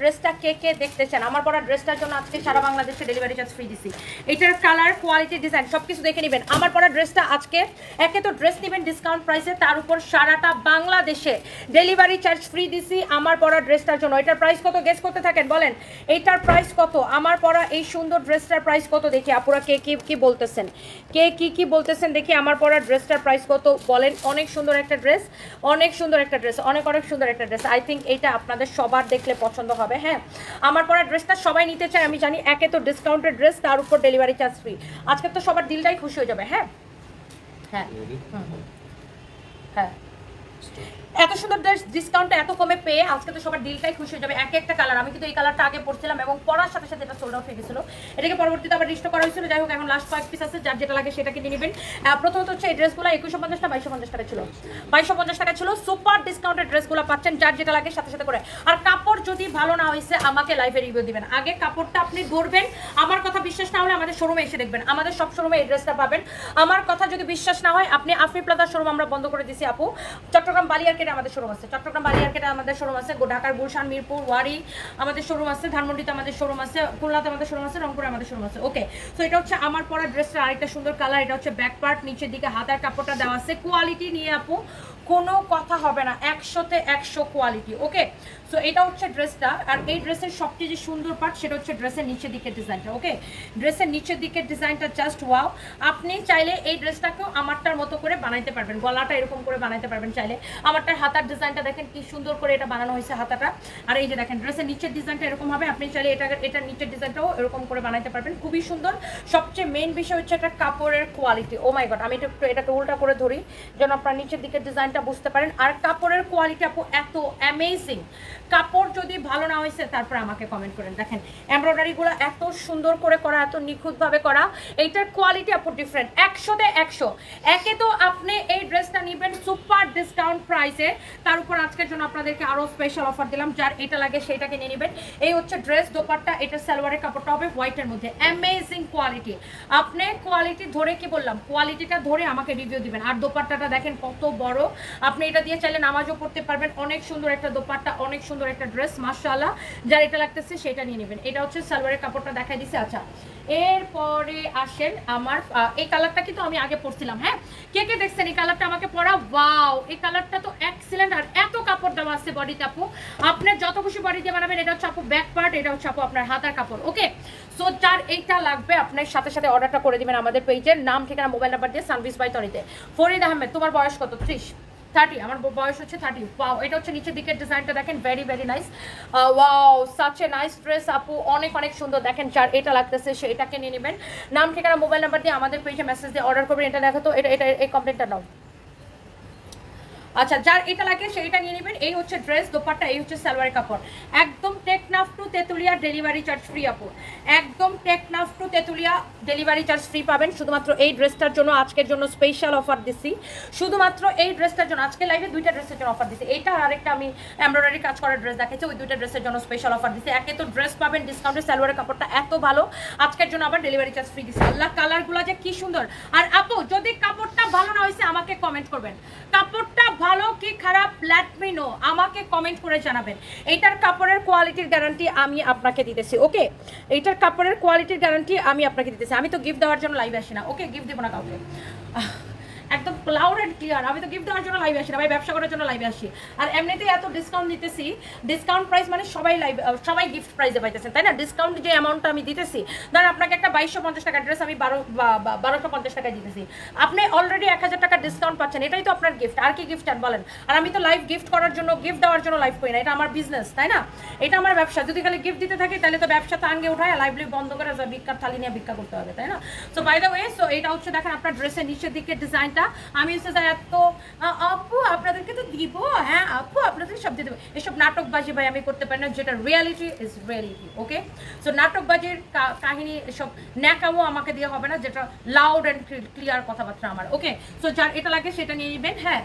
ড্রেসটা কে কে দেখতে চান? আমার পরা ড্রেসটার জন্য আজকে সারা বাংলাদেশে ডেলিভারি চার্জ ফ্রি দিছি। এটার কালার কোয়ালিটি ডিজাইন সব কিছু দেখে নেবেন। আমার পরা ড্রেসটা আজকে, একে তো ড্রেস নেবেন ডিসকাউন্ট প্রাইসে তার উপর সারাটা বাংলাদেশে ডেলিভারি চার্জ ফ্রি দিছি আমার পরা ড্রেসটার জন্য। এটার প্রাইস কত? গেস করতে থাকেন, বলেন। এইটার প্রাইস কত? আমার পরা এই সুন্দর ড্রেসটার প্রাইস কত? দেখি, আপুরা কে কি কি বলতেছেন? কে কি কি বলতেছেন? দেখি, আমার পরা ড্রেসটার প্রাইস কত? বলেন, অনেক সুন্দর একটা ড্রেস অনেক সুন্দর একটা ড্রেস অনেক অনেক সুন্দর একটা ড্রেস আই থিঙ্ক এইটা আপনাদের সবার দেখলে পছন্দ হবে। হ্যাঁ? আমার পরা ড্রেসটা সবাই নিতে চায় আমি জানি একে তো ডিসকাউন্টেড ড্রেস তার উপর ডেলিভারি চার্জ ফ্রি আজকে তো সবার দিলটাই খুশি হয়ে যাবে হ্যাঁ? হ্যাঁ। হ্যাঁ। এত সুন্দর ড্রেস ডিসকাউন্টে এত কমে পেয়ে আজকে তো সবার দিলটাই খুশি হয়ে যাবে। এক একটা কালার আমি কিন্তু এই কালারটা আগে পড়ছিলাম এবং পড়ার সাথে সাথে এটা সোল্ড আউট হয়ে গেছিল। এটাকে পরবর্তীতে আবার রিস্টো করা হয়েছিল। যাই হোক, এখন লাস্ট কয়েক পিস আছে। যার যেটা লাগে সেটা কিনে নেবেন। প্রথমত হচ্ছে এই ড্রেসগুলো একুশশো পঞ্চাশ না বাইশশো পঞ্চাশ টাকা ছিল। বাইশশো পঞ্চাশ টাকা ছিল। সুপার ডিসকাউন্টের ড্রেসগুলো পাচ্ছেন। যার যেটা লাগে সাথে সাথে করে। আর কাপড় যদি ভালো না হয়েছে, আমাকে লাইভে রিভিউ দিবেন। আগে কাপড়টা আপনি ধরবেন আমার কথা বিশ্বাস না হলে আমাদের শোরুমে এসে দেখবেন। আমাদের সব শোরুমে এই ড্রেসটা পাবেন। আমার কথা যদি বিশ্বাস না হয়, আপনি আফরি শোরুম আমরা বন্ধ করে দিছি, আপু। চট্টগ্রাম বালিয়ারকেটে আমাদের শোরুম আছে। চট্টগ্রাম বালি মার্কেটে আমাদের শোরুম আছে ঢাকার গুলশান, মিরপুর, ওয়ারি আমাদের শোরুম আছে, ধানমন্ডিতে আমাদের শোরুম আছে, খুলনাতে আমাদের শোরুম আছে, রংপুরে আমাদের শোরুম আছে। ওকে সো এটা হচ্ছে আমার পরা ড্রেসের আরেকটা সুন্দর কালার এটা হচ্ছে ব্যাক পার্ট নিচের দিকে হাতার কাপড়টা দেওয়া আছে। কোয়ালিটি নিয়ে আপু, কোনো কথা হবে না, একশোতে একশো কোয়ালিটি ওকে সো এটা হচ্ছে ড্রেসটা, আর এই ড্রেসের সবচেয়ে যে সুন্দর পার্ট সেটা হচ্ছে ড্রেসের নিচের দিকের ডিজাইনটা ওকে ড্রেসের নিচের দিকের ডিজাইনটা জাস্ট ওয়াও আপনি চাইলে এই ড্রেসটাকেও আমারটার মতো করে বানাইতে পারবেন, গলাটা এরকম করে বানাইতে পারবেন চাইলে। আমারটার হাতার ডিজাইনটা দেখেন কি সুন্দর করে এটা বানানো হয়েছে হাতাটা। আর এই যে দেখেন, ড্রেসের নিচের ডিজাইনটা এরকম হবে, আপনি চাইলে এটা এটার নিচের ডিজাইনটাও এরকম করে বানাইতে পারবেন। খুবই সুন্দর। সবচেয়ে মেন বিষয় হচ্ছে একটা কাপড়ের কোয়ালিটি ও মাই গড আমি এটা একটু, এটাকে উল্টা করে ধরি, যেন আপনার নিচের দিকের ডিজাইনটা বুঝতে পারেন। আর কাপড়ের কোয়ালিটি আপু এত অ্যামেজিং কাপড় যদি ভালো না হয়েছে, তারপরে আমাকে কমেন্ট করেন। দেখেন এমব্রয়ডারিগুলো এত সুন্দর করে করা, এত নিখুঁতভাবে করা, এইটার কোয়ালিটি আপু ডিফারেন্ট একশোতে একশো। একে তো আপনি এই ড্রেসটা নেবেন সুপার ডিসকাউন্ট প্রাইসে তার উপর আজকের জন্য আপনাদেরকে আরও স্পেশাল অফার দিলাম, যার এটা লাগে সেটাকে নিয়ে নেবেন। এই হচ্ছে ড্রেস দোপাট্টা, এটা সালোয়ারের কাপড়টা হবে হোয়াইটের মধ্যে। অ্যামেজিং কোয়ালিটি আপনি কোয়ালিটি ধরে কি বললাম কোয়ালিটিটা ধরে আমাকে রিভিউ দিবেন। আর দোপাট্টাটা দেখেন কত বড়। আপনি এটা দিয়ে চাইলে নামাজও পড়তে পারবেন। অনেক সুন্দর একটা দোপাট্টা, অনেক সুন্দর একটা ড্রেস মাশাআল্লাহ। যার এটা লাগতেছে সেটা নিয়ে নেবেন। এটা হচ্ছে সালোয়ারের কাপড়টা দেখাই দিছে। আচ্ছা এরপরে আসেন আমার এই কালারটা কিন্তু আমি আগে পরছিলাম হ্যাঁ? কে কে দেখছেন এই কালারটা আমাকে পরা ওয়াও এই কালারটা তো এক্সিলেন্ট আর এত কাপড় দেওয়া আছে বডিতে আপু। আপনার যত খুশি বডি দিয়ে বানাবেন, এটা হচ্ছে আপু ব্যাক পার্ট এটা হচ্ছে আপু আপনার হাতার কাপড় ওকে সো যার এইটা লাগবে, আপনার সাথে সাথে অর্ডারটা করে দিবেন আমাদের পেজের নাম, ঠিকানা মোবাইল নাম্বার দিয়ে সার্ভিস বাই তরিতে ফরিদ আহমেদ, তোমার বয়স কত? ত্রিশ। থার্টি আমার বয়স হচ্ছে থার্টি ওয়াও এটা হচ্ছে নিচের দিকের ডিজাইনটা, দেখেন very very nice wow such nice dress আপু, অনেক অনেক সুন্দর, দেখেন, যার এটা লাগতেছে, সে এটাকে নিয়ে নেবেন। নাম, ঠিকানা মোবাইল নাম্বার দিয়ে আমাদের পেজে মেসেজ দিয়ে অর্ডার করবেন, এটা দেখো তো, এটা এটা, এই কমপ্লেনটা নাও। আচ্ছা যার এটা লাগে সেইটা নিয়ে নেবেন। এই হচ্ছে ড্রেস দোপাট্টা, এই হচ্ছে সালোয়ার কাপড়। একদম Teknaf to Tetulia delivery charge free আপু। একদম Teknaf to Tetulia delivery charge free পাবেন। শুধুমাত্র এই ড্রেসটার জন্য আজকের জন্য স্পেশাল অফার দিছি। শুধুমাত্র এই ড্রেসটার জন্য, আজকে লাইভে দুইটা ড্রেসের জন্য অফার দিছি। এইটা আর একটা আমি এমব্রয়ডারি কাজ করার ড্রেস দেখাচ্ছি ওই দুইটা ড্রেসের জন্য স্পেশাল অফার দিছি। একে তো ড্রেস পাবেন ডিসকাউন্টে সালোয়ারের কাপড়টা এত ভালো। আজকের জন্য আবার ডেলিভারি চার্জ ফ্রি দিছি। আল্লাহ কালারগুলো যে কি সুন্দর। আর আপু, যদি কাপড়টা ভালো না হয়েছে আমাকে কমেন্ট করবেন। কাপড়টা ভালো কি খারাপ লেট নো আমাকে কমেন্ট করে জানাবেন। এটার কাপড়ের কোয়ালিটির গ্যারান্টি আমি আপনাকে দিতেছি ওকে এটার কাপড়ের কোয়ালিটির গ্যারান্টি আমি আপনাকে দিতেছি। আমি তো গিফট দেওয়ার জন্য লাইভ আসি না ওকে গিফট দেবো না কাউকে। একদম ক্লাউড অ্যান্ড ক্লিয়ার আমি তো গিফট দেওয়ার জন্য লাইভে আসি না, ভাই, ব্যবসা করার জন্য লাইভে আসি। আর এমনিতেই এত ডিসকাউন্ট দিতেছি ডিসকাউন্ট প্রাইস মানে সবাই লাইভ সবাই গিফট প্রাইসে পাইতেছেন, তাই না? ডিসকাউন্ট যে অ্যামাউন্টটা আমি দিতেছি, ধরেন আপনাকে একটা বাইশশো পঞ্চাশ টাকা ড্রেস আমি বারো বারোশো পঞ্চাশ টাকায় দিতেছি। আপনি অলরেডি এক হাজার টাকা ডিসকাউন্ট পাচ্ছেন, এটাই তো আপনার গিফট আর কি গিফট চান বলেন? আর আমি তো লাইভ গিফট করার জন্য গিফট দেওয়ার জন্য লাইভ করি না, এটা আমার বিজনেস তাই না? এটা আমার ব্যবসা। যদি খালি গিফট দিতে থাকি, তাহলে তো ব্যবসা তো আঙ্গে উঠায় লাইভলি বন্ধ করে ভিক্ষার থালি নিয়ে ভিক্ষা করতে হবে, তাই না? So by the way so এটা হচ্ছে, দেখেন, আপনার ড্রেসের নিচের দিকে ডিজাইনটা আমি হচ্ছে যে এত আপু আপনাদেরকে তো দিব হ্যাঁ আপু আপনাদের সব দিয়ে দেবো। এসব নাটকবাজি ভাই আমি করতে পারি না, যেটা reality is reality okay so নাটকবাজির কাহিনী এসব ন্যাকামো আমাকে দিয়ে হবে না, যেটা লাউড অ্যান্ড ক্লিয়ার কথাবার্তা আমার ওকে সো যার এটা লাগে সেটা নিয়ে নেবেন হ্যাঁ?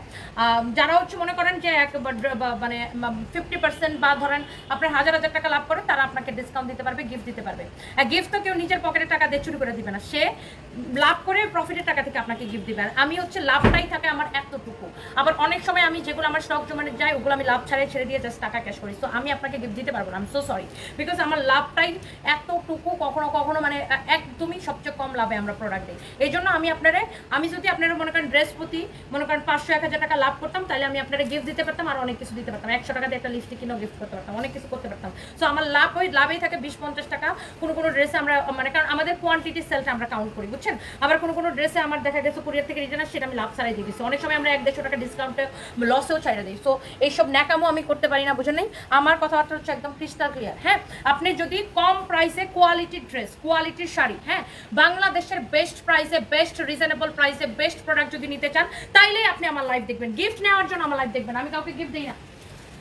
যারা হচ্ছে মনে করেন যে এক মানে ফিফটি পার্সেন্ট বা ধরেন আপনার হাজার হাজার টাকা লাভ করে, তারা আপনাকে ডিসকাউন্ট দিতে পারবে গিফট দিতে পারবে। গিফট তো কেউ নিজের পকেটের টাকা দিয়ে চুরি করে দিবে না। সে লাভ করে প্রফিটের টাকা থেকে আপনাকে গিফট দিবে। আর আমি হচ্ছে লাভটাই থাকে আমার এতটুকু। আবার অনেক সময় আমি যেগুলো আমার স্টক জমানে যাই ওগুলো আমি লাভ ছাড়াই ছেড়ে দিয়ে জাস্ট টাকা ক্যাশ করি। তো আমি আপনাকে গিফট দিতে পারব না আমি সো সরি বিকজ আমার লাভটাই এতটুকু কখনো কখনো মানে একদমই সবচেয়ে কম লাভে আমরা প্রোডাক্ট দিই। এই জন্য আমি আপনারা, আমি যদি আপনারা মনে করেন ড্রেস প্রতি, মনে করেন পাঁচশো, এক হাজার টাকা লাভ করতাম, তাহলে আমি আপনারা গিফট দিতে পারতাম আর অনেক কিছু দিতে পারতাম। একশো টাকা দিয়ে একটা লিপস্টিক কিনেও গিফট করতে পারতাম, অনেক কিছু করতে পারতাম। সো আমার লাভ ওই লাভেই থাকে বিশ, পঞ্চাশ টাকা। কোনো কোনো ড্রেসে আমরা মানে কারণ আমাদের কোয়ান্টিটি সেলটা আমরা কাউন্ট করি, বুঝছেন? আবার কোনো কোনো ড্রেসে আমার দেখা গেছে কুরিয়ার থেকে রিটার্ন সেটা আমি লাভ ছাড়াই দিয়ে দিচ্ছি অনেক সময় আমরা এক দেড়শো টাকা ডিসকাউন্টে লসেও ছাড়া দিই। সো এইসব ন্যাকামো আমি করতে পারি না, বুঝে নেই? আমার কথাবার্তা হচ্ছে একদম ক্রিস্টাল ক্লিয়ার হ্যাঁ? আপনি যদি কম প্রাইসে কোয়ালিটি ড্রেস কোয়ালিটির শাড়ি হ্যাঁ? বাংলাদেশের বেস্ট প্রাইসে বেস্ট রিজনেবল প্রাইসে বেস্ট প্রোডাক্ট যদি নিতে চান তাইলে আপনি আমার লাইফ দেখবেন। গিফট নেওয়ার জন্য আমার লাইফ দেখবেন। আমি কাউকে গিফট দিই না।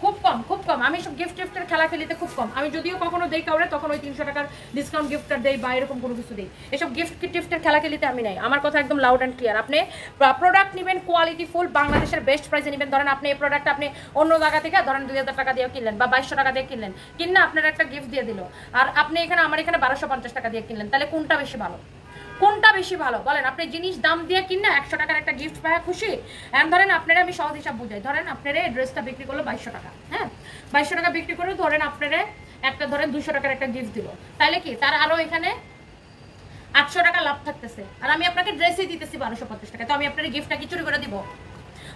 খুব কম খুব কম। আমি সব গিফট টিফটের খেলা খেলিতে খুব কম। আমি যদিও কখনো দেই কাউরে তখন ওই তিনশো টাকার ডিসকাউন্ট গিফটটা দেই বা এরকম কোনো কিছু দেই। এসব গিফট টিফটের খেলা খেলিতে আমি নাই। আমার কথা একদম লাউড অ্যান্ড ক্লিয়ার আপনি প্রোডাক্ট নেবেন কোয়ালিটি ফুল বাংলাদেশের বেস্ট প্রাইসে নেবেন। ধরেন আপনি এই প্রোডাক্ট আপনি অন্য জায়গা থেকে, ধরেন দুই হাজার টাকা দিয়ে কিনলেন বা বাইশশো টাকা দিয়ে কিনলেন। কিনে আপনার একটা গিফট দিয়ে দিল। আর আপনি এখানে, আমার এখানে বারোশো পঞ্চাশ টাকা দিয়ে কিনলেন। তাহলে কোনটা বেশি ভালো? কোনটা বেশি ভালো? বলেন, আপনি জিনিস দাম দিয়ে কিনলে একশো টাকার একটা গিফট পাওয়া খুশি। এখন ধরেন আপনারা আমি সহজ হিসাব বুঝাই। ধরেন আপনারা এই ড্রেসটা বিক্রি করল বাইশশো টাকা হ্যাঁ? বাইশশো টাকা বিক্রি করে ধরেন আপনারা একটা ধরেন দুশো টাকার একটা গিফট দিল। তাহলে কি? তার আরও এখানে আটশো টাকা লাভ থাকতেছে। আর আমি আপনাকে ড্রেসই দিতেছি বারোশো পঞ্চাশ টাকা তো আমি আপনার গিফটটা কি চুরি করে দিব?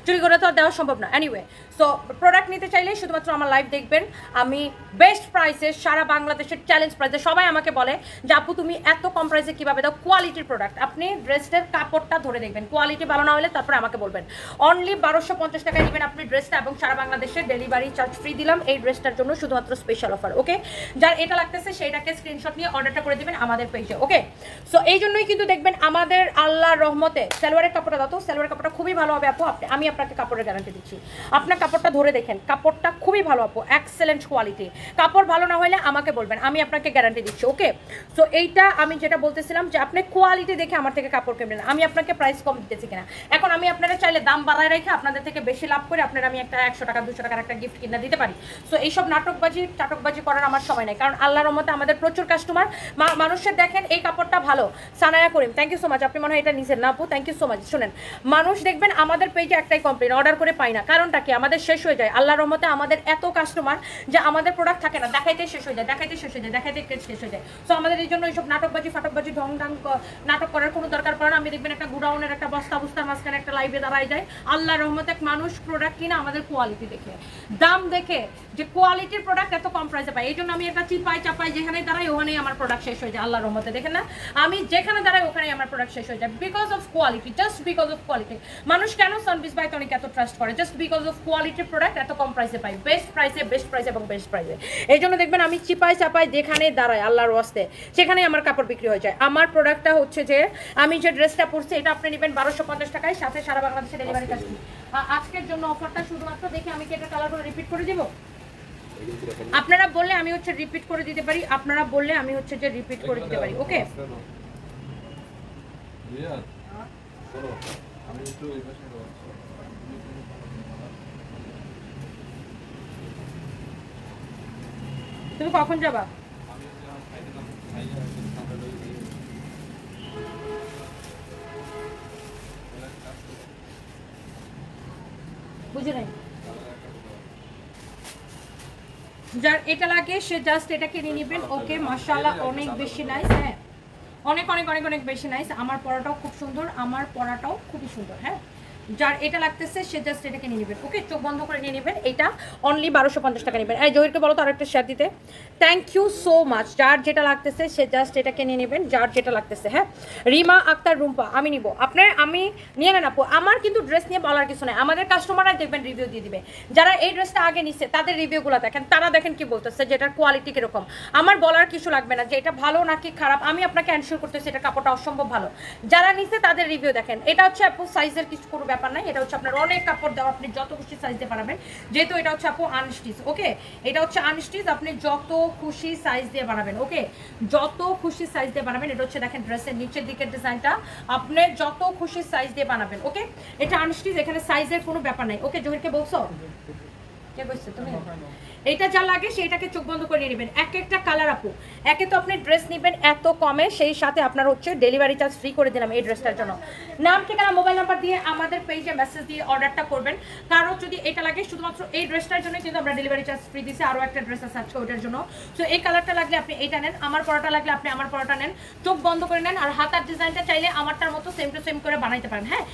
চুরি করে তো আর দেওয়া সম্ভব না। এনিওয়ে সো প্রোডাক্ট নিতে চাইলে শুধুমাত্র আমার লাইভ দেখবেন। আমি বেস্ট প্রাইসে সারা বাংলাদেশের চ্যালেঞ্জ প্রাইসে সবাই আমাকে বলে যে, আপু, তুমি এত কম প্রাইসে কীভাবে দাও? কোয়ালিটির প্রোডাক্ট আপনি ড্রেসের কাপড়টা ধরে দেখবেন। কোয়ালিটি ভালো না হলে তারপরে আমাকে বলবেন। অনলি বারোশো পঞ্চাশ টাকায় নেবেন আপনি ড্রেসটা এবং সারা বাংলাদেশে ডেলিভারি চার্জ ফ্রি দিলাম। এই ড্রেসটার জন্য শুধুমাত্র স্পেশাল অফার ওকে যার এটা লাগতেছে সেইটাকে স্ক্রিনশট নিয়ে অর্ডারটা করে দিবেন আমাদের পেজে ওকে সো এই জন্যই কিন্তু দেখবেন আমাদের আল্লাহর রহমতে, সালোয়ারের কাপড়টা দাও তো, সালোয়ারের কাপড়টা খুবই ভালো হবে আপু। আপনি আমি আপনাকে কাপড়ের গ্যারান্টি দিচ্ছি। আপনার কাপড়টা ধরে দেখেন, কাপড়টা খুবই ভালো আপু এক্সেলেন্ট কোয়ালিটি কাপড় ভালো না হলে আমাকে বলবেন, আমি আপনাকে গ্যারান্টি দিচ্ছি ওকে সো এইটা আমি যেটা বলতেছিলাম যে আপনি কোয়ালিটি দেখে আমার থেকে কাপড় কিনবেন। আমি আপনাকে প্রাইস কম দিতেছি কিনা। এখন আমি আপনারা চাইলে দাম বাড়ায় রেখে আপনাদের থেকে বেশি লাভ করে আপনারা আমি একটা একশো টাকা, দুশো টাকার একটা গিফট কিনে দিতে পারি। সো এইসব নাটকবাজি টাটকবাজি করার আমার সময় নেই। কারণ আল্লাহর রহমতে আমাদের প্রচুর কাস্টমার মানুষের দেখেন এই কাপড়টা ভালো। Sanaya Karim thank you so much আপনি মনে হয় এটা নিজের না আপু? থ্যাংক ইউ সো মাচ শুনেন, মানুষ দেখবেন আমাদের পেজে একটাই কমপ্লেন অর্ডার করে পাই না। কারণটা কি? আমাদের শেষ হয়ে যায়। আল্লাহর রহমতে আমাদের এত কাস্টমার যে আমাদের প্রোডাক্ট থাকে না। দেখাইতে শেষ হয়ে যায়, দেখাইতে শেষ হয়ে যায়, দেখাইতে শেষ হয়ে যায়। সো আমাদের এই জন্য এইসব নাটকবাজি, ফাটকবাজি ঢং ঢং নাটক করার কোনো দরকার পড়ে না। আমি দেখবেন একটা গুডাউনের একটা বস্তা বস্তার মাঝখানে একটা লাইভে দাঁড়ায় যায়। আল্লাহর রহমতে এক মানুষ প্রোডাক্ট কিনে আমাদের কোয়ালিটি দেখে। দাম দেখে যে কোয়ালিটির প্রোডাক্ট এত কম প্রাইসে পাই এই জন্য আমি একটা চিপাই চাপাই যেখানে দাঁড়াই, ওখানেই আমার প্রোডাক্ট শেষ হয়ে যায়। আল্লাহর রহমতে, দেখেন না? আমি যেখানে দাঁড়াই, ওখানেই আমার প্রোডাক্ট শেষ হয়ে যায়। Because of quality just because of quality মানুষ কেন সার্ভিস বাই টনিক এত ট্রাস্ট করে জাস্ট বিকজ অফ কোয়ালিটির প্রোডাক্ট এত কম প্রাইসে পাই বেস্ট প্রাইসে বেস্ট প্রাইস এবং বেস্ট প্রাইসে এই জন্য দেখবেন আমি চিপাই চাপাই যেখানে দাঁড়াই আল্লাহর ওয়াস্তে সেখানেই আমার কাপড় বিক্রি হয়ে যায়। আমার প্রোডাক্টটা হচ্ছে যে আমি যে ড্রেসটা পরছি এটা আপনি নেবেন বারোশো পঞ্চাশ টাকায় সাথে সারা বাংলাদেশে ডেলিভারি চার্জ আজকের জন্য অফারটা শুধুমাত্র দেখে আমি কি এটা কালার করে রিপিট করে দিব? আপনারা বললে আমি হচ্ছে রিপিট করে দিতে পারি আপনারা বললে আমি হচ্ছে যে রিপিট করে দিতে পারি ওকে শোনো, আমি একটু এই পাশে যাচ্ছি। তুমি কখন যাবা আমি যা খাইতে দাম, খাইয়া একটু ঠান্ডা লই দিয়ে। এবার একটা কখন যাবা? বুঝে। যার এটা লাগে, সে জাস্ট এটা কিনে নেবেন ওকে মাশাআল্লাহ অনেক বেশি নাইস হ্যাঁ। অনেক অনেক অনেক অনেক বেশি নাইস আমার পড়াটাও খুব সুন্দর, আমার পড়াটাও খুবই সুন্দর হ্যাঁ। যার এটা লাগতেছে, সে জাস্ট এটাকে নিয়ে নেবেন। ওকে চোখ বন্ধ করে নিয়ে নেবেন। এটা অনলি বারোশো পঞ্চাশ টাকা নেবেন। এই জহিরকে বলো তো আরেকটা শেয়ার দিতে। থ্যাংক ইউ সো মাচ যার যেটা লাগতেছে, সে জাস্ট এটাকে নিয়ে নেবেন। যার যেটা লাগতেছে হ্যাঁ? রিমা আক্তার রুম্পা, আমি নিব। আপনার, আমি নিয়ে নেন আপু। আমার কিন্তু ড্রেস নিয়ে বলার কিছু নাই। আমাদের কাস্টমাররা দেখবেন রিভিউ দিয়ে দিবে। যারা এই ড্রেসটা আগে নিচ্ছে তাদের রিভিউগুলো দেখেন। তারা দেখেন কি বলতেছে, যে এটার কোয়ালিটি কীরকম। আমার বলার কিছু লাগবে না, যে এটা ভালো নাকি খারাপ। আমি আপনাকে অ্যানসার করতেছি, এটা কাপড়টা অসম্ভব ভালো। যারা নিচ্ছে তাদের রিভিউ দেখেন। এটা হচ্ছে আপু সাইজের কিছু কোনো ব্যাপার নাই, এটা হচ্ছে আপনার অনেক কাপড় দেওয়া আপনি যত খুশি সাইজ দিয়ে বানাবেন। যেহেতু এটা হচ্ছে আপু আনস্টিচ ওকে এটা হচ্ছে আনস্টিচ আপনি যত খুশি সাইজ দিয়ে বানাবেন ওকে যত খুশি সাইজ দিয়ে বানাবেন, এটা হচ্ছে দেখেন ড্রেসের নিচের দিকের ডিজাইনটা আপনি যত খুশি সাইজ দিয়ে বানাবেন ওকে এটা আনস্টিচ এখানে সাইজের কোনো ব্যাপার নাই ওকে জহিরকে বলছো? কে বলছো? তুমি? এটা যা লাগে সেটাকে চোখ বন্ধ করে নেবেন। এক একটা কালার আপু। একে তো আপনি ড্রেস নেবেন এত কমে, সেই সাথে আপনার হচ্ছে ডেলিভারি চার্জ ফ্রি করে দিলাম এই ড্রেসটার জন্য। নাম, ঠিকানা মোবাইল নাম্বার দিয়ে আমাদের পেজে মেসেজ দিয়ে অর্ডারটা করবেন। কারও যদি এটা লাগে, শুধুমাত্র এই ড্রেসটার জন্য কিন্তু আমরা ডেলিভারি চার্জ ফ্রি দিছি, আরও একটা ড্রেস আছে আজকে ওটার জন্য। তো এই কালারটা লাগলে আপনি এইটা নেন, আমার পরোটা লাগলে আপনি আমার পরোটা নেন। চোখ বন্ধ করে নেন আর হাতার ডিজাইনটা চাইলে আমারটার মতো সেম টু সেম করে বানাইতে পারেন হ্যাঁ?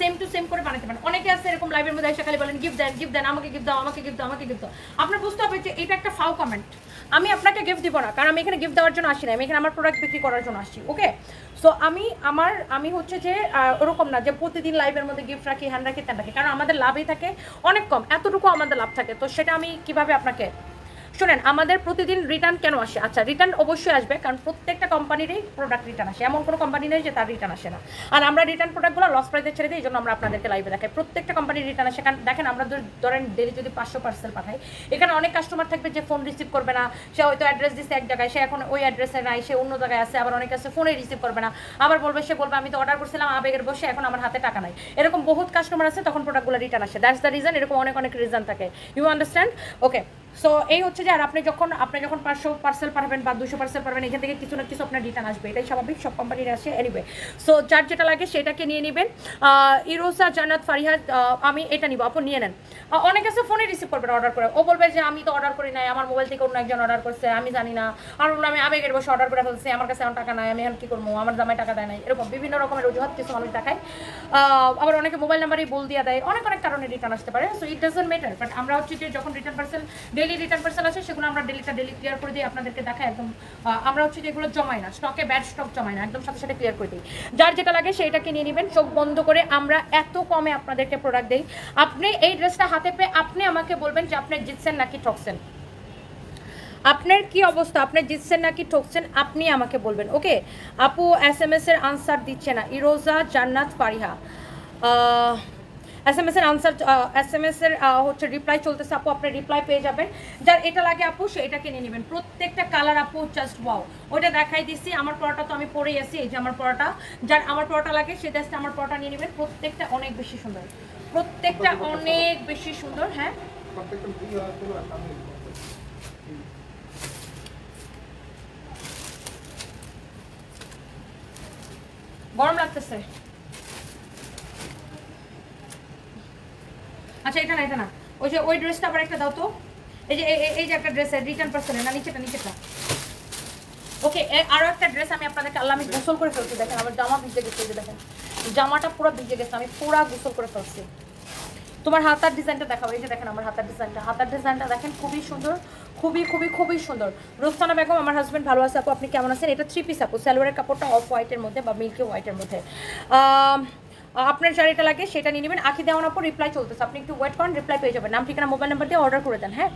সেম টু সেম করে বানাইতে পারেন। অনেকে আছে এরকম লাইভের মধ্যে এসে খালি বলেন গিফট দেন গিফট দেন, আমাকে গিফট দাও, আমাকে গিফট দাও, আমাকে গিফট দাও। আপনার বুঝতে হবে যে এটা একটা ফাও কমেন্ট আমি আপনাকে গিফট দিব না, কারণ আমি এখানে গিফট দেওয়ার জন্য আসি না আমি এখানে আমার প্রোডাক্ট বিক্রি করার জন্য আসি ওকে সো আমি আমার, আমি হচ্ছে যে ওরকম না যে প্রতিদিন লাইভের মধ্যে গিফট রাখি হ্যান্ড রাখি ত্যান রাখি, কারণ আমাদের লাভই থাকে, অনেক কম, এতটুকু আমাদের লাভ থাকে। তো সেটা আমি কীভাবে আপনাকে শোনেন, আমাদের প্রতিদিন রিটার্ন কেন আসে? আচ্ছা রিটার্ন অবশ্যই আসবে, কারণ প্রত্যেকটা কোম্পানিরই প্রোডাক্ট রিটার্ন আসে। এমন কোনো কোম্পানি নেই যে তার রিটার্ন আসে না। আর আমরা রিটার্ন প্রোডাক্টগুলো লস প্রাইসে ছেড়ে দিই, এই জন্য আমরা আপনাদেরকে লাইভে দেখাই। প্রত্যেকটা কোম্পানির রিটার্ন আসে। কারণ দেখেন, আমরা ধরেন ডেলি যদি পাঁচশো পার্সেল পাঠাই, এখানে অনেক কাস্টমার থাকবে যে ফোন রিসিভ করবে না। সে হয়তো অ্যাড্রেস দিচ্ছে এক জায়গায়, সে এখন ওই অ্যাড্রেসে নাই, সে অন্য জায়গায় আছে। আবার অনেক আছে ফোনে রিসিভ করবে না। আবার বলবে, সে বলবে, আমি তো অর্ডার করছিলাম, আবেগের বসে এখন আমার হাতে টাকা নাই। এরকম বহুত কাস্টমার আছে, তখন প্রোডাক্টগুলো রিটার্ন আসে। দ্যাটস দ্য রিজন এরকম অনেক অনেক রিজন থাকে। ইউ আন্ডারস্ট্যান্ড ওকে সো এই হচ্ছে যে আর আপনি যখন আপনি যখন পাঁচশো পার্সেল পাঠাবেন বা দুশো পার্সেল পাঠাবেন, এখান থেকে কিছু না কিছু আপনার রিটার্ন আসবে। এটাই স্বাভাবিক, সব কোম্পানির আসে এনিওয়ে সো যার যেটা লাগে সেটাকে নিয়ে নেবেন। ইরোসা, জান্নাত, ফারিহাদ আমি এটা নিব। আপনি নিয়ে নেন। অনেক আছে ফোনে রিসিভ করবেন অর্ডার করে। ও বলবে যে, আমি তো অর্ডার করি নাই। আমার মোবাইল থেকে অন্য একজন অর্ডার করছে। আমি জানি না। আর বললাম আমি আবেগের বসে অর্ডার করে ফেলছি। আমার কাছে আমার টাকা নাই। আমি এখন কী করব? আমার দামে টাকা দেয় নাই। এরকম বিভিন্ন রকমের অজুহাত কিছু মানুষ দেখায়। আবার অনেকে মোবাইল নাম্বারই বল দিয়ে দেয়। অনেক অনেক কারণে রিটার্ন আসতে পারে। So it doesn't matter but আমরা হচ্ছে যে যখন return parcel daily return parcel আছে, সেগুলো আমরা ডেলিটা ডেলি ক্লিয়ার করে দিই, আপনাদেরকে দেখাই একদম আমরা হচ্ছে যে এগুলো জমাই না স্টকে ব্যাড স্টক জমাই না, একদম সাথে সাথে ক্লিয়ার করে দিই। যার যেটা লাগে সেইটাকে নিয়ে নেবেন, চোখ বন্ধ করে আমরা এত কমে আপনাদেরকে প্রোডাক্ট দিই। আপনি এই ড্রেসটা হাতে পেয়ে আপনি আমাকে বলবেন যে আপনি জিতছেন নাকি ঠকছেন। আপনার কি অবস্থা? আপনি জিতছেন নাকি ঠকছেন? আপনি আমাকে বলবেন, ওকে? আপু এস এম এস এর আনসার দিচ্ছে না। Iroza Jannat Fariha. S M S এর আনসার এস এম এস এর হচ্ছে রিপ্লাই চলতেছে। আপু আপনার রিপ্লাই পেয়ে যাবেন। যার এটা লাগে আপু সে এটা কিনে নেবেন। প্রত্যেকটা কালার আপু জাস্ট ওয়াও ওইটা দেখাই দিচ্ছি আমার পরোটা তো আমি পরেই আছি এই যে আমার পরোটা। যার আমার পরোটা লাগে সে জাস্ট আমার পরোটা নিয়ে নেবেন। প্রত্যেকটা অনেক বেশি সুন্দর। প্রত্যেকটা অনেক বেশি সুন্দর হ্যাঁ? গরম লাগতেছে। আচ্ছা এটা না এটা না। ওই যে, ওই ড্রেসটা আবার একটা দাও তো। এই যে, এই- যে একটা ড্রেস রিটার্ন পার্সেলের না নিচেটা নিচেটা ওকে আরও একটা ড্রেস আমি আপনাদেরকে, আল্লাহ, আমি গোসল করে ফেলছি, দেখেন, আমার জামা ভিজে গেছে দেখেন। জামাটা পুরো ভিজে গেছে, আমি পুরো গোসল করে ফেলছি। তোমার হাতার ডিজাইনটা দেখাবো এই যে দেখেন আমার হাতার ডিজাইনটা। হাতার ডিজাইনটা দেখেন, খুবই সুন্দর, খুবই খুবই খুবই সুন্দর। রোস্তানা বেগম, আমার হাজব্যান্ড ভালো আছে, আপু, আপনি কেমন আছেন? এটা থ্রি পিস আপু, সালোয়ারের কাপড়টা অফ হোয়াইটের মধ্যে বা মিল্কি হোয়াইটের মধ্যে। আপনার শাড়িটা লাগে, সেটা নিয়ে নেবেন। আখি দেওয়ার পর রিপ্লাই চলতেছে। আপনি একটু ওয়েট করেন রিপ্লাই পেয়ে যাবেন। নাম, ঠিকানা মোবাইল নাম্বার দিয়ে অর্ডার করে দেন হ্যাঁ?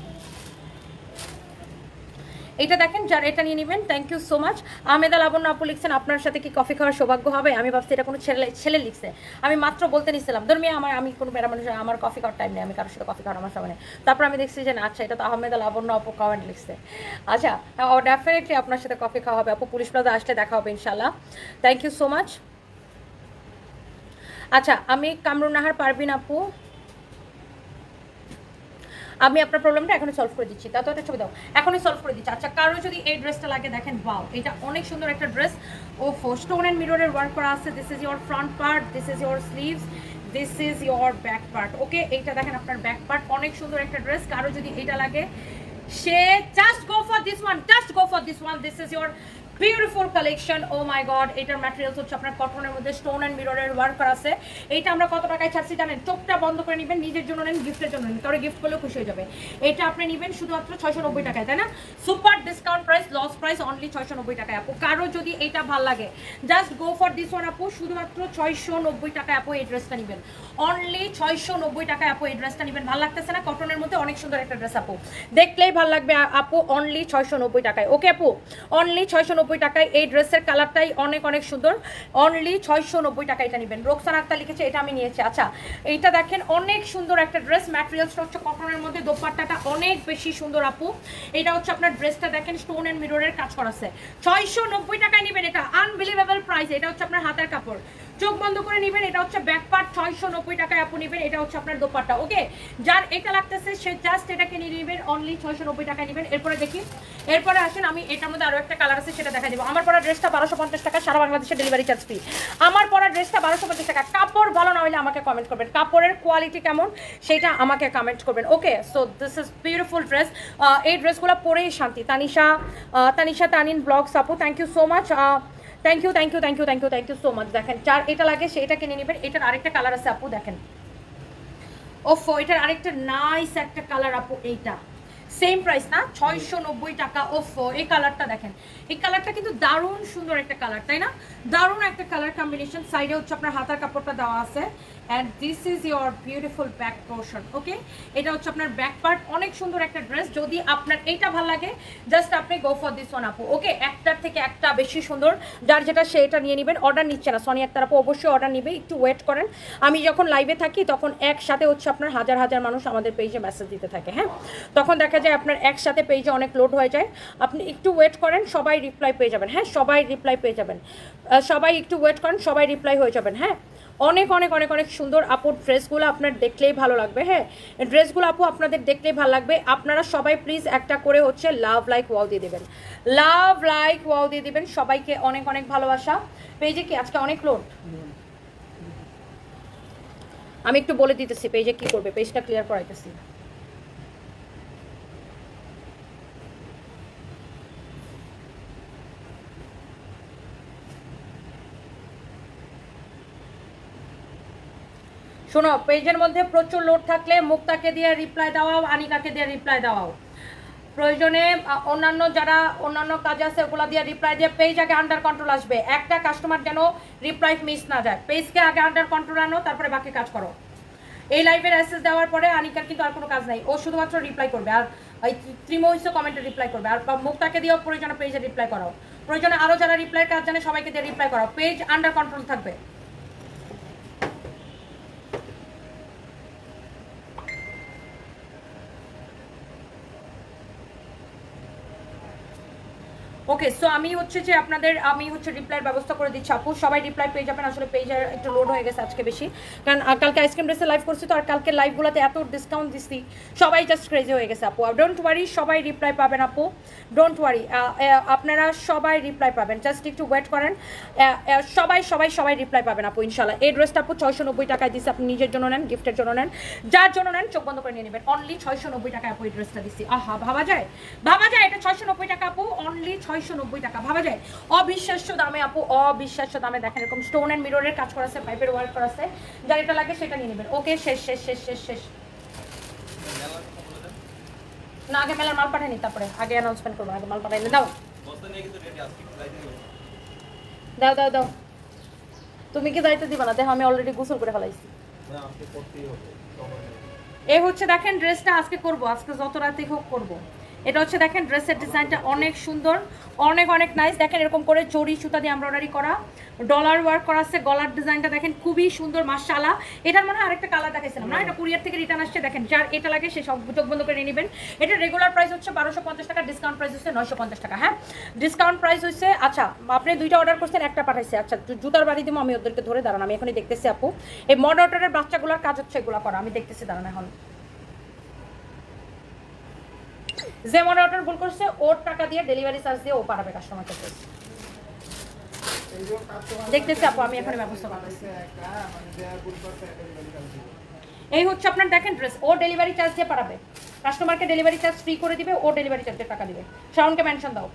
এটা দেখেন, যার এটা নিয়ে নেবেন thank you so much Ameda Labonya আপু লিখছেন, আপনার সাথে কি কফি খাওয়ার সৌভাগ্য হবে? আমি ভাবছি এটা কোনো ছেলে ছেলে লিখছে। আমি মাত্র বলতে নিছিলাম ধর্মীয় আমার, আমি কোনো বেড়া মানুষ আমার কফি খাওয়ার টাইম নেই, আমি কারোর সাথে কফি খাওয়ার আমার সামনে তারপর আমি দেখছি যে আচ্ছা এটা তো আহমেদা লাবণ্য আপু কমেন্ট লিখছে। আচ্ছা ডেফিনেটলি আপনার সাথে কফি খাওয়া হবে। আপু, পুলিশ প্লাজা আসলে দেখা হবে ইনশাল্লাহ থ্যাংক ইউ সো মাচ আচ্ছা আমি কামরুন নাহার পারবিন আপু। আমি আপনার প্রবলেমটা এখনই সলভ করে দিচ্ছি। তা তো একটা ছবি দাও। এখনই সলভ করে দিচ্ছি। আচ্ছা কারও যদি এই ড্রেসটা লাগে, দেখেন ওয়াও এটা অনেক সুন্দর একটা ড্রেস ও স্টোন অ্যান্ড মিররের ওয়ার্ক করা আছে। This is your front part this is your sleeves this is your back part okay এইটা দেখেন, আপনার ব্যাক পার্ট অনেক সুন্দর একটা ড্রেস কারও যদি এটা লাগে, সে just go for this one just go for this one this is your beautiful collection oh my god এটার ম্যাটেরিয়ালস হচ্ছে আপনার কটনের মধ্যে স্টোন অ্যান্ড মিররের ওয়ার্ক করা আছে। এইটা আমরা কত টাকায় ছাড়ছি জানেন? চোখটা বন্ধ করে নেবেন, নিজের জন্য নেন গিফটের জন্য নেন। তবে গিফট করলেও খুশি হয়ে যাবে। এটা আপনি নেবেন শুধুমাত্র ছয়শো নব্বই টাকায়, তাই না? Super discount price loss price only ছয়শো নব্বই টাকায়, আপু। কারও যদি এটা ভালো লাগে just go for this one আপু। শুধুমাত্র ছয়শো নব্বই টাকায় আপু এই ড্রেসটা নেবেন। অনলি ছয়শো নব্বই টাকায় আপু এই ড্রেসটা নেবেন। ভালো লাগতেছে না? কটনের মধ্যে অনেক সুন্দর একটা ড্রেস আপু। দেখলেই ভালো লাগবে, আপু। অনলি ছয়শো নব্বই টাকায়। ওকে আপু? অনলি ছয়শো নব্বই নব্বই টাকায় এই ড্রেসের কালারটাই অনেক অনেক সুন্দর। অনলি ছয়শো নব্বই টাকা এটা নেবেন। রোকসান আক্তার লিখেছে, এটা আমি নিয়েছি। আচ্ছা এইটা দেখেন, অনেক সুন্দর একটা ড্রেস। ম্যাটেরিয়ালসটা হচ্ছে কটনের মধ্যে, দোপাট্টাটা অনেক বেশি সুন্দর আপু। এটা হচ্ছে আপনার ড্রেসটা দেখেন স্টোন অ্যান্ড মিরোরের কাজ করা আছে। ছয়শো নব্বই টাকায় নেবেন এটা। আনবিলিভেবল প্রাইস এটা হচ্ছে আপনার হাতের কাপড়। চোখ বন্ধ করে নেবেন, এটা হচ্ছে ব্যাক পার্ট ছয়শো নব্বই টাকায় আপনি নেবেন, এটা হচ্ছে আপনার দোপাট্টা ওকে যার এটা লাগতেছে, সে জাস্ট এটাকে নিয়ে নেবেন অনলি ছয়শো নব্বই টাকায় নেবেন। এরপরে দেখি, এরপরে আসেন, আমি এটার মধ্যে আরও একটা কালার আছে, সেটা দেখা দেবো। আমার পরা ড্রেসটা বারোশো পঞ্চাশ টাকা, সারা বাংলাদেশে ডেলিভারি চার্জ ফ্রি আমার পরা ড্রেসটা বারোশো পঞ্চাশ টাকা। কাপড় ভালো না হলে আমাকে কমেন্ট করবেন। কাপড়ের কোয়ালিটি কেমন, সেটা আমাকে কমেন্ট করবেন okay so this is beautiful dress এই ড্রেসগুলো পরেই শান্তি। তানিশা তানিশা তানিন ব্লগ আপু thank you so much thank you thank you thank you thank you thank you so much দেখেন, যার এটা লাগে সেটা কিনে নেবেন। এটার আরেকটা কালার আছে আপু, দেখেন। ওফো, এটার আরেকটা নাইস একটা কালার আপু, এইটা। সেম প্রাইস না ছয়শো নব্বই টাকা, ওফো। এই কালারটা দেখেন। এই কালারটা কিন্তু দারুণ সুন্দর একটা কালার তাই না? দারুণ একটা কালার কম্বিনেশন সাইডে হচ্ছে আপনার হাতার কাপড়টা দেওয়া আছে। And this is your beautiful back portion okay এটা হচ্ছে আপনার ব্যাক পার্ট অনেক সুন্দর একটা ড্রেস যদি আপনার এইটা ভালো লাগে জাস্ট আপনি গো ফর দিস ওয়ান আপু ওকে একটার থেকে একটা বেশি সুন্দর। যার যেটা সে এটা নিয়ে নেবেন অর্ডার নিচ্ছে না। সনি একটা আপু অবশ্যই অর্ডার নিবে, একটু ওয়েট করেন। আমি যখন লাইভে থাকি, তখন একসাথে হচ্ছে আপনার হাজার হাজার মানুষ আমাদের পেজে মেসেজ দিতে থাকে হ্যাঁ? তখন দেখা যায় আপনার একসাথে পেজে অনেক লোড হয়ে যায়। আপনি একটু ওয়েট করেন, সবাই রিপ্লাই পেয়ে যাবেন হ্যাঁ? সবাই রিপ্লাই পেয়ে যাবেন। সবাই একটু ওয়েট করেন, সবাই রিপ্লাই হয়ে যাবেন হ্যাঁ? অনেক অনেক অনেক অনেক সুন্দর আপুর ড্রেসগুলো আপনার দেখলেই ভালো লাগবে হ্যাঁ? ড্রেসগুলো আপু আপনাদের দেখলেই ভালো লাগবে। আপনারা সবাই প্লিজ একটা করে হচ্ছে লাভ লাইক ওয়াও দিয়ে দেবেন। লাভ লাইক ওয়াও দিয়ে দেবেন সবাইকে অনেক অনেক ভালোবাসা। পেজে কি আজকে অনেক লোড? আমি একটু বলে দিতেছি পেজে কি করবে, পেজটা ক্লিয়ার করাইতেছি। শোনো, পেজের মধ্যে প্রচুর লোড থাকলে মুক্তাকে দিয়ে রিপ্লাই দেওয়াও আনিকাকে দিয়ে রিপ্লাই দেওয়াও প্রয়োজনে অন্যান্য যারা অন্যান্য কাজ আছে, ওগুলো দিয়ে রিপ্লাই দিয়ে পেজ আগে আন্ডার কন্ট্রোল আসবে। একটা কাস্টমার যেন রিপ্লাই মিস না যায়। পেজকে আগে আন্ডার কন্ট্রোল আনো, তারপরে বাকি কাজ করো। এই লাইভের অ্যাসেস দেওয়ার পরে আনিকার কিন্তু আর কোনো কাজ নাই। ও শুধুমাত্র রিপ্লাই করবে। আর এই ত্রিমহিষ্য কমেন্টে রিপ্লাই করবে। আর মুক্তাকে দিয়েও প্রয়োজনে পেজে রিপ্লাই করাও প্রয়োজনে আরও যারা রিপ্লাই কাজ জানে, সবাইকে দিয়ে রিপ্লাই করাও পেজ আন্ডার কন্ট্রোল থাকবে। ওকে সো আমি হচ্ছে যে আপনাদের, আমি হচ্ছে রিপ্লাইয়ের ব্যবস্থা করে দিচ্ছি। আপু, সবাই রিপ্লাই পেয়ে যাবেন, আসলে পেজ একটু লোড হয়ে গেছে আজকে বেশি। কারণ কালকে আইসক্রিম ড্রেসে লাইভ করছি তো, আর কালকে লাইভগুলোতে এত ডিসকাউন্ট দিচ্ছি সবাই জাস্ট ক্রেজি হয়ে গেছে আপু। ডোন্ট ওয়ারি সবাই রিপ্লাই পাবেন আপু। ডোন্ট ওয়ারি আপনারা সবাই রিপ্লাই পাবেন। জাস্ট একটু ওয়েট করেন। সবাই সবাই সবাই রিপ্লাই পাবেন আপু ইনশাল্লাহ এই ড্রেসটা আপু ছয়শো নব্বই টাকায় দিচ্ছি আপনি নিজের জন্য নেন গিফটের জন্য নেন। যার জন্য নেন, চোখ বন্ধ করে নিয়ে নেবেন। অনলি ছয়শো নব্বই টাকায় আপু এই ড্রেসটা দিচ্ছি আহা, ভাবা যায়? ভাবা যায় এটা ছয়শো নব্বই টাকা আপু? অনলি ছয়শো নব্বই টাকা। ভাবা যায়? অবিশ্বাস্য দামে আপু, অবিশ্বাস্য দামে দেখেন এরকম স্টোন অ্যান্ড মিররের কাজ করা পাইপের ওয়ার্ক করা আছে এটা লাগে সেটা নিয়ে নেবেন। ওকে, শেষ শেষ শেষ শেষ শেষ। না, আগে মেলার মাল পাঠায়নি তারপরে। আগে অ্যানাউন্সমেন্ট করব, আগে মাল পাঠাইনি দাও। দাও দাও দাও। তুমি কি দায়িত্ব দিবা না? দেখো, আমি অলরেডি গোসল করে ফেলাইছি। এই হচ্ছে, দেখেন ড্রেসটা আজকে করব। আজকে যত রাতে হোক করব। এটা হচ্ছে দেখেন ড্রেসের ডিজাইনটা অনেক সুন্দর, অনেক অনেক নাইস দেখেন, এরকম করে চড়ি সুতা দিয়ে এমব্রয়ডারি করা। ডলার ওয়ার্ক করা আছে, গলার ডিজাইনটা দেখেন, খুবই সুন্দর, মাশাআল্লাহ। এটার মনে আরেকটা কালার দেখাইছিলাম না? এটা কুরিয়ার থেকে রিটার্ন আসছে, দেখেন, যার এটা লাগে, সে সব চোখ বন্ধ করে নেবেন। এটা রেগুলার প্রাইস হচ্ছে বারোশো পঞ্চাশ টাকা ডিসকাউন্ট প্রাইস হচ্ছে নয়শো পঞ্চাশ টাকা হ্যাঁ? ডিসকাউন্ট প্রাইস হচ্ছে আচ্ছা আপনি দুইটা অর্ডার করছেন, একটা পাঠাইছে। আচ্ছা জুতার বাড়ি দিব, আমি ওদেরকে ধরে দাঁড়ান, আমি এখনই দেখতেছি আপু। এই মড অর্ডারের বাচ্চাগুলোর কাজ হচ্ছে এগুলো করা, আমি দেখতেছি, দাঁড়ান এখন। যে মনে অর্ডার ভুল করছে, ওর টাকা দিয়ে ডেলিভারি চার্জ দিয়ে ও পাঠাবে কাস্টমারকে দেখতেছি আপু, আমি এখানে ব্যবস্থা করতেছি। এই হচ্ছে আপনার, দেখেন ড্রেস ও ডেলিভারি চার্জ দিয়ে পাঠাবে। কাস্টমারকে ডেলিভারি চার্জ ফ্রি করে দিবে, ও ডেলিভারি চার্জের টাকা দিবে। শাওনকে মেনশন দাও।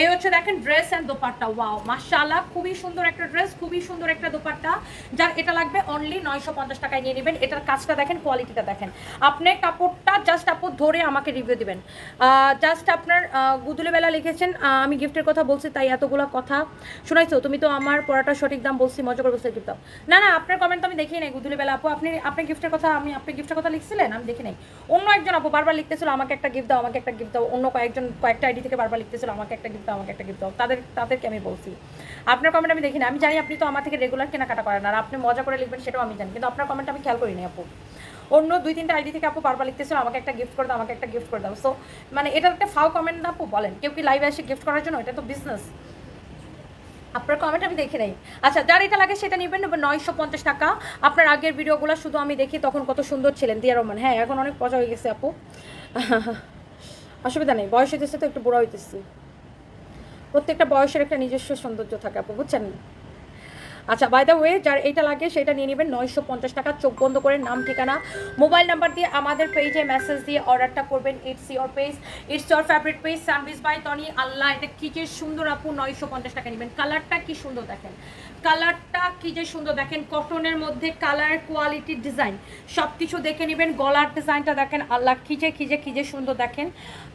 এই হচ্ছে দেখেন ড্রেস অ্যান্ড দোপাট্টা। ওয়াও মাশাআল্লাহ, খুবই সুন্দর একটা ড্রেস খুবই সুন্দর একটা দোপাট্টা। যার এটা লাগবে অনলি নয়শো পঞ্চাশ টাকায় নিয়ে নেবেন। এটার কাজটা দেখেন কোয়ালিটিটা দেখেন। আপনি কাপড়টা জাস্ট আপু ধরে আমাকে রিভিউ দিবেন। জাস্ট আপনার গুদুলিবেলা লিখেছেন আমি গিফটের কথা বলছি, তাই এতগুলো কথা শোনাইছো। তুমি তো আমার পড়াটা সঠিক দাম বলছি, মজা করে বলছি গিফট না না, আপনার কমেন্ট তো আমি দেখি নাই গুদুলিবেলা আপু। আপনি আপনি গিফটের কথা, আমি আপনি গিফটের কথা লিখছিলেন? আমি দেখি নাই। অন্য একজন আপু বারবার লিখতেছিল, আমাকে একটা গিফট দাও, আমাকে একটা গিফট দাও। অন্য কয়েকজন, কয়েকটা আইডি থেকে বারবার লিখতেছিল, আমাকে একটা গিফট দাও আমাকে একটা গিফট দাও। তাদের, তাদেরকে আমি বলছি। আপনার কমেন্ট আমি দেখি না আমি জানি আপনি তো আমার থেকে রেগুলার কেনাকাটা করেন আর আপনি মজা করে লিখবেন সেটাও আমি জানি। কিন্তু আপনার কমেন্ট আমি খেয়াল করি করিনি আপু। অন্য দুই তিনটা আইডি থেকে আপু বারবার লিখতেছিল, আমাকে একটা গিফট করে দাও, আমাকে একটা গিফট করে দাও। সো মানে এটা একটা ফাও কমেন্ট না আপু? বলেন, কেউ কি লাইভে এসে গিফট করার জন্য? এটা তো বিজনেস আপনার কমেন্ট আমি দেখে নেই। আচ্ছা যার এটা লাগে সেটা নেবেন নয়শো পঞ্চাশ টাকা। আপনার আগের ভিডিওগুলো শুধু আমি দেখি, তখন কত সুন্দর ছিলেন। দিয়া রহমান হ্যাঁ এখন অনেক পচা হয়ে গেছে আপু। অসুবিধা নেই, বয়স হইতেছে তো একটু বুড়া হইতেছি। প্রত্যেকটা বয়সের একটা নিজস্ব সৌন্দর্য থাকে আপু বুঝছেন? আচ্ছা বাই দ্য ওয়ে যার এটা লাগে সেটা নিয়ে নেবেন নয়শো পঞ্চাশ টাকা, চোখ বন্ধ করে নাম, ঠিকানা। মোবাইল নাম্বার দিয়ে আমাদের পেজে মেসেজ দিয়ে অর্ডারটা করবেন। It's your page it's your favourite page Sanvees by Toni Allah, এটা কি যে সুন্দর আপু, নয়শো পঞ্চাশ টাকা নেবেন। কালারটা কি সুন্দর দেখেন। কালারটা কি যে সুন্দর দেখেন কটনের মধ্যে কালার কোয়ালিটি ডিজাইন সব কিছু দেখে নেবেন, গলার ডিজাইনটা দেখেন, আল্লাহ খিজে খিজে খিজে সুন্দর দেখেন।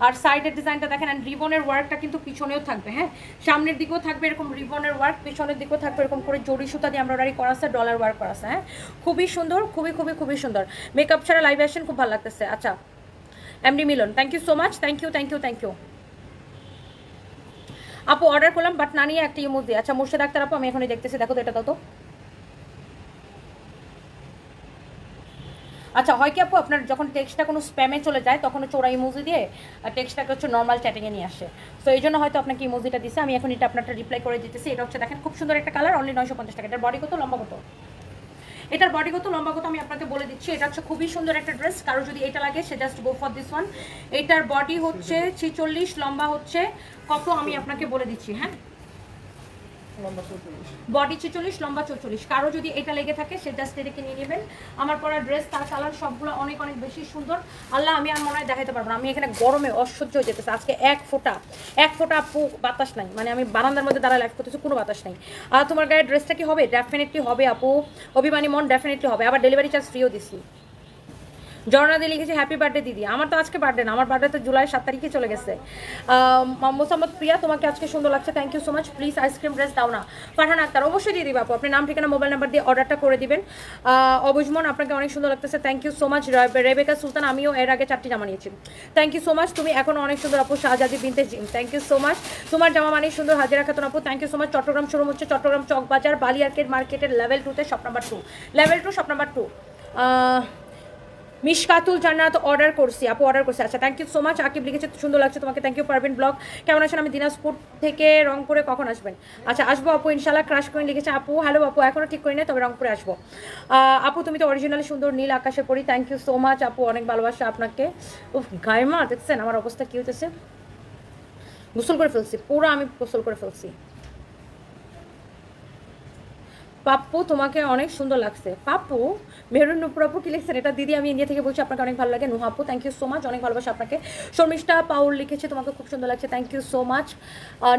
আর সাইডের ডিজাইনটা দেখেন অ্যান্ড রিবনের ওয়ার্কটা কিন্তু পিছনেও থাকবে হ্যাঁ? সামনের দিকেও থাকবে এরকম রিবনের ওয়ার্ক পিছনের দিকেও থাকবে এরকম করে জড়ি সুতা দিয়ে এমব্রয়ডারি করা আছে ডলার ওয়ার্ক করা আছে হ্যাঁ? খুবই সুন্দর, খুবই খুবই খুবই সুন্দর। মেকআপ ছাড়া লাইভ আসেন খুব ভালো লাগতেছে। আচ্ছা MD Milon thank you so much thank you thank you thank you আপু অর্ডার করলাম বাট না নিয়ে একটা ইমোজ আচ্ছা মুর্শিদ ডাক্তার আপু, আমি এখনই দেখতেছি। দেখো তো, এটা দাও তো। আচ্ছা হয় কি আপু, আপনার যখন টেক্সটটা কোনো স্প্যামে চলে যায়, তখন হচ্ছে ওরা ইমোজি দিয়ে টেক্সটটাকে হচ্ছে নর্মাল চ্যাটিংয়ে নিয়ে আসে। তো এই জন্য হয়তো আপনাকে ইমোজিটা দিছে, আমি এখন এটা আপনারটা রিপ্লাই করে দিতেছি। এটা হচ্ছে দেখেন, খুব সুন্দর একটা কালার অনলি নয়শো পঞ্চাশ টাকা। এটার বডি কত? লম্বা কত? এটার বডি কত? লম্বা কত? আমি আপনাকে বলে দিচ্ছি, এটা হচ্ছে খুবই সুন্দর একটা ড্রেস কারও যদি এটা লাগে, সে just go for this one এটার বডি হচ্ছে ছিচল্লিশ, লম্বা হচ্ছে কত? আমি আপনাকে বলে দিচ্ছি হ্যাঁ? বডি ছেচল্লিশ, লম্বা চৌচল্লিশ। কারও যদি এটা লেগে থাকে সে জাস্ট এটাকে নিয়ে নেবেন। আমার পরা ড্রেস তার কালার সবগুলো অনেক অনেক বেশি সুন্দর। আল্লাহ, আমি আর মনে হয় দেখাতে পারব না। আমি এখানে গরমে অসহ্য হয়ে যেতেছে। আজকে এক ফোঁটা এক ফোঁটা আপু বাতাস নাই। মানে আমি বারান্দার মধ্যে দাঁড়া লাইফ করতেছি, কোনো বাতাস নাই। আর তোমার গায়ে ড্রেসটা কি হবে? ডেফিনেটলি হবে, আপু। অভিমানী মন ডেফিনেটলি হবে। আবার ডেলিভারি চার্জ ফ্রিও দিছি। জর্নাদি লিখেছে হ্যাপি বার্থডে দিদি। আমার তো আজকে বার্থডে না, আমার বার্থডে তো জুলাই সাত তারিখে চলে গেছে। মোসাম্মদ প্রিয়া, তোমাকে আজকে সুন্দর লাগছে। Thank you so much please ice cream dress দাও না। পাঠান আক্তার, অবশ্যই দিয়ে দিবা আপু। আপনি নাম, ঠিকানা মোবাইল নাম্বার দিয়ে অর্ডারটা করে দিবেন। অবুজমন আপনাকে অনেক সুন্দর লাগতেছে। Thank you so much Rebeka Sultan. আমিও এর আগে চারটি জামা নিয়েছি। থ্যাংক ইউ সো মাচ তুমি এখনও অনেক সুন্দর আপু, Shahzadi Binte Jim. Thank you so much তোমার জামা মানে সুন্দর হাজিরা খাতুন আপু। Thank you so much Chittagong showroom হচ্ছে চট্টগ্রাম চক বাজার বালি আর্কেড মার্কেটের লেভেল টুতে shop number two level two shop number two Mishkatul Jannat order করছি। আপু অর্ডার করছি। আচ্ছা thank you so much Akib লিখেছে, সুন্দর লাগছে তোমাকে। থ্যাংক ইউ পারবেন ব্লগ। কেমন আছেন? আমি দিনাজপুর থেকে রংপুরে কখন আসবেন? আচ্ছা আসব আপু ইনশাল্লাহ ক্রাশ করে লিখেছে, আপু হ্যালো আপু এখনও ঠিক করি না তবে রংপুরে আসব। আপু, তুমি তো অরিজিনালি সুন্দর নীল আকাশে পড়ি থ্যাংক ইউ সো মাচ আপু, অনেক ভালোবাসা আপনাকে। উফ গায়ে মা দেখছেন? আমার অবস্থা কী হতেছে গোসল করে ফেলছি। পুরো আমি গোসল করে ফেলছি। পাপ্পু, তোমাকে অনেক সুন্দর লাগছে। পাপ্পু, মেহরুন নুপুর আপু কি লিখছেন? এটা দিদি, আমি ইন্ডিয়া থেকে বলছি, আপনাকে অনেক ভালো লাগে। নুহাপু থ্যাংক ইউ সো মাচ অনেক ভালোবাসা আপনাকে। শর্মিষ্ঠা পাউল লিখেছে, তোমাকে খুব সুন্দর লাগছে thank you so much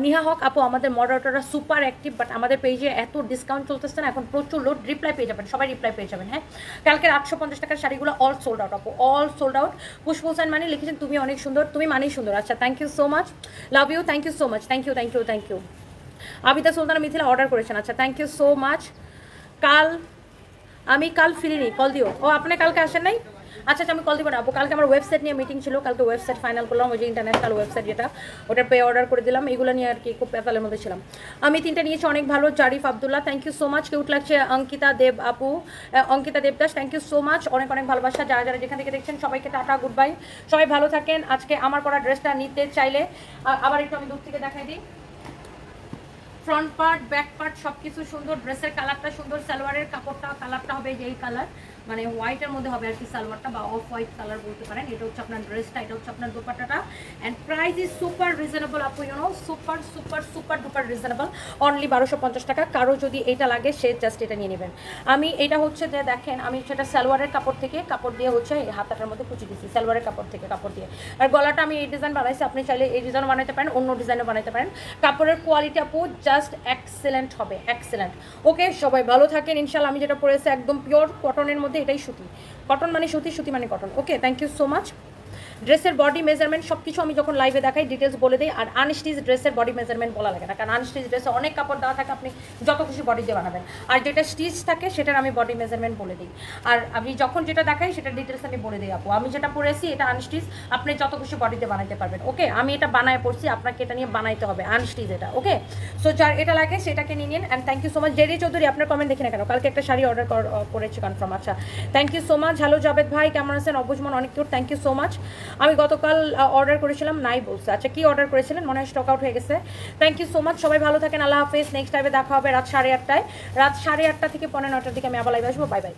Niha Haque, আপু, আমাদের মডারেটররা সুপার অ্যাক্টিভ বাট আমাদের পেজে এত ডিসকাউন্ট চলতেছে না, এখন প্রচুর লোড রিপ্লাই পেয়ে যাবেন, সবাই রিপ্লাই পেয়ে যাবেন হ্যাঁ? কালকের আটশো পঞ্চাশ টাকার শাড়িগুলো অল সোল্ড আউট আপু all sold out Pushpa Hossain মানে লিখেছেন, তুমি অনেক সুন্দর, তুমি মানেই সুন্দর। আচ্ছা thank you so much love you thank you so much thank you thank you thank you Abita Sultana Mithila order করেছেন। আচ্ছা থ্যাংক ইউ সো মাচ কাল, আমি কাল ফিরিনি কল দিও। ও, আপনি কালকে আসেন নাই? আচ্ছা আচ্ছা আমি কল দিব না। কালকে আমার ওয়েবসাইট নিয়ে মিটিং ছিল, কালকে ওয়েবসাইট ফাইনাল করলাম, ওই যে ইন্টারন্যাশনাল ওয়েবসাইট যেটা, ওটা পে অর্ডার করে দিলাম। এগুলো নিয়ে আর কি খুব পেপালের মধ্যে ছিলাম। আমি তিনটা নিয়েছি, অনেক ভালো। Zarif Abdullah thank you so much cute লাগছে অঙ্কিতা দেব, আপু? Ankita Debdas thank you so much অনেক অনেক ভালোবাসা। যারা যারা যেখান থেকে দেখছেন, সবাইকে টাটা গুড বাই সবাই ভালো থাকেন। আজকে আমার পরা ড্রেসটা নিতে চাইলে আবার একটু আমি দূর থেকে দেখাই দিই। ফ্রন্ট পার্ট ব্যাক পার্ট সব কিছু সুন্দর ড্রেসের কালারটা সুন্দর, সালোয়ারের কাপড়টা কালারটা হবে যেই কালার মানে হোয়াইটের মধ্যে হবে আর কি সালোয়ারটা বা অফ হোয়াইট কালার বলতে পারেন। এটা হচ্ছে আপনার ড্রেসটা এটা হচ্ছে আপনার দোপাট্টাটা। And price is super reasonable আপু you know super super super duper reasonable only বারোশো পঞ্চাশ টাকা। কারও যদি এটা লাগে, সে জাস্ট এটা নিয়ে নেবেন। আমি এটা হচ্ছে যে দেখেন, আমি সেটা সালোয়ারের কাপড় থেকে, কাপড় দিয়ে হচ্ছে হাতাটার মধ্যে কুচি দিচ্ছি সালোয়ারের কাপড় থেকে, কাপড় দিয়ে। আর গলাটা আমি এই ডিজাইন বানাইছি, আপনি চাইলে এই ডিজাইন বানাতে পারেন, অন্য ডিজাইনও বানাতে পারেন। কাপড়ের কোয়ালিটি আপু জাস্ট এক্সেলেন্ট হবে এক্সেলেন্ট ওকে সবাই ভালো থাকেন। ইনশাল্লাহ আমি যেটা পরেছি, একদম পিওর কটনের মধ্যে এটাই সুতি। কটন মানে সুতি সুতি মানে cotton. Okay thank you so much ড্রেসের বডি মেজারমেন্ট সব কিছু আমি যখন লাইভে দেখাই ডিটেলস বলে দিই। আর আনস্টিচ ড্রেসের বডি মেজারমেন্ট বলা লাগে না। কারণ আনস্টিচ ড্রেসে অনেক কাপড় দেওয়া থাকে, আপনি যত খুশি বডি দিয়ে বানাবেন। আর যেটা স্টিচ থাকে, সেটার আমি বডি মেজারমেন্ট বলে দিই। আর আমি যখন যেটা দেখাই সেটা ডিটেলস আমি বলে দিই, আপু। আমি যেটা পরেছি, এটা আনস্টিচ আপনি যত খুশি বডিতে বানাতে পারবেন। ওকে আমি এটা বানায় পড়ছি, আপনাকে এটা নিয়ে বানাইতে হবে আনস্টিচ এটা। ওকে সো যার এটা লাগে, সেটাকে নিয়ে নিন। And thank you so much Jerry Chowdhury, আপনার কমেন্ট দেখি না কেন? কালকে একটা শাড়ি অর্ডার করেছি কনফার্ম আচ্ছা। Thank you so much hello Jabed ভাই, কেমন আছেন? অবুজমান অনেক cute thank you so much আমি গতকাল অর্ডার করেছিলাম, নাই বলছে। আচ্ছা কি অর্ডার করেছিলেন? মনে হয় স্টক আউট হয়ে গেছে। থ্যাংক ইউ সো মাচ সবাই ভালো থাকেন। আল্লাহ হাফেজ। নেক্সট টাইমে দেখা হবে রাত সাড়ে আটটায়। রাত সাড়ে আটটা থেকে পনেরো নটার দিকে আমি আবার লাইভ আসব। Bye bye